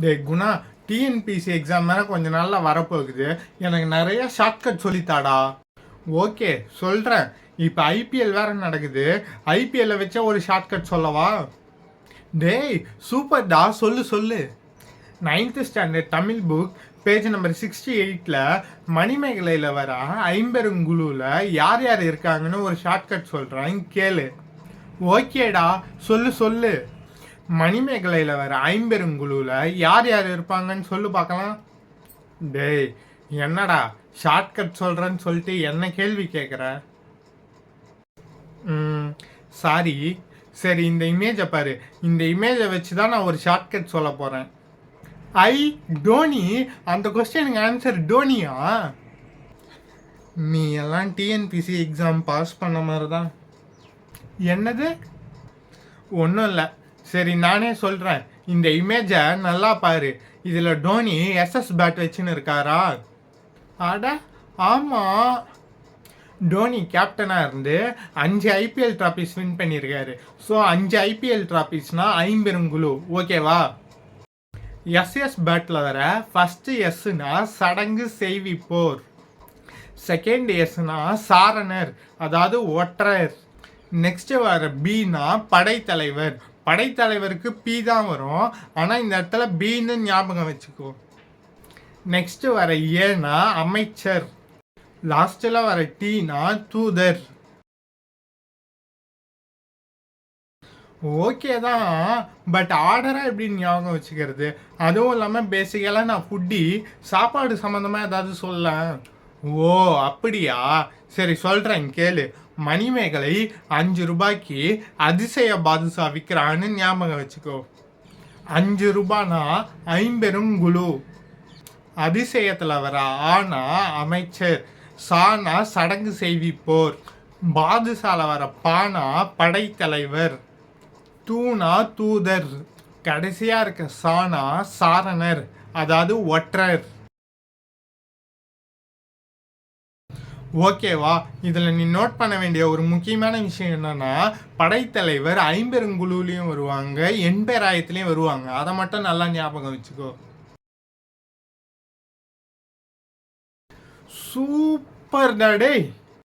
டே Guna TNPSC exam மேலே கொஞ்ச நாளில் வரப்போகுது. எனக்கு நிறைய ஷார்ட்கட் சொல்லித்தாடா. ஓகே சொல்கிறேன் இப்போ ஐபிஎல் வேறு நடக்குது. ஐபிஎல்லை வச்ச ஒரு ஷார்ட்கட் சொல்லவா? டேய் சூப்பர்டா சொல்லு சொல்லு. Ninth standard Tamil book page number sixty எயிட்டில் மணிமேகலையில் வர ஐம்பெருங்குழுவில் யார் யார் இருக்காங்கன்னு ஒரு ஷார்ட்கட் சொல்கிறேன் கேளு. ஓகேடா சொல்லு சொல்லு. மணிமேகலையில் வர ஐம்பெருங்குழுவில் யார் யார் இருப்பாங்கன்னு சொல்லு பார்க்கலாம். டேய் என்னடா ஷார்ட்கட் சொல்கிறேன்னு சொல்லிட்டு என்ன கேள்வி கேட்குற ம் சாரி சரி இந்த இமேஜை பாரு. இந்த இமேஜை வச்சு தான் நான் ஒரு ஷார்ட்கட் சொல்ல போகிறேன் ஐ டோனி அந்த கொஸ்டினுக்கு ஆன்சர் டோனியா? நீ எல்லாம் டிஎன்பிசி எக்ஸாம் பாஸ் பண்ண மாதிரி தான் என்னது? ஒன்றும் இல்லை. சரி நானே சொல்கிறேன் இந்த இமேஜை நல்லா பாரு. இதில் டோனி எஸ்எஸ் பேட் வச்சுன்னு இருக்காரா அட ஆமாம் டோனி கேப்டனாக இருந்து அஞ்சு ஐபிஎல் ட்ராஃபிஸ் வின் பண்ணியிருக்காரு ஸோ அஞ்சு ஐபிஎல் ட்ராஃபிஸ்னால் ஐம்பெருங்குழு ஓகேவா எஸ்எஸ் பேட்டில் வர ஃபஸ்ட்டு எஸ்ஸுனா சடங்கு செய்விப்போர் செகண்ட் எஸ்னா சாரணர் அதாவது ஒற்றர். நெக்ஸ்ட்டு வர பீனா படைத்தலைவர். படைத்தலைவருக்கு பி தான் வரும். ஆனால் இந்த இடத்துல பின்னு ஞாபகம் வச்சுக்கோ. நெக்ஸ்ட் வர ஏன்னா அமைச்சர். லாஸ்ட்டில் வர டீனா தூதர். ஓகே தான். பட் ஆர்டராக எப்படி ஞாபகம் வச்சுக்கிறது? அதுவும் இல்லாமல் பேசிக்கலாக நான் ஃபுட்டி சாப்பாடு சம்மந்தமாக ஏதாவது சொல்ல ஓ அப்படியா? சரி சொல்கிறேன் கேளு. மணிமேகலை அஞ்சு ரூபாய்க்கு அதிசய பாதுஷா விற்கிறான்னு ஞாபகம் வச்சுக்கோ. அஞ்சு ரூபானா ஐம்பெரும் குழு. அதிசயத்தில் வர ஆனா அமைச்சர் சானா சடங்கு செய்விப்போர். பாதுசால வர பானா படைத்தலைவர். தூணா தூதர். கடைசியாக இருக்க சானா சாரணர் அதாவது ஒற்றர். ஓகேவா? இதில் நீ நோட் பண்ண வேண்டிய ஒரு முக்கியமான விஷயம் என்னன்னா படைத்தலைவர் ஐம்பெருங்குழுலையும் வருவாங்க எண்பேராயத்துலேயும் வருவாங்க. அதை மட்டும் நல்லா ஞாபகம் வச்சுக்கோ. சூப்பர் டே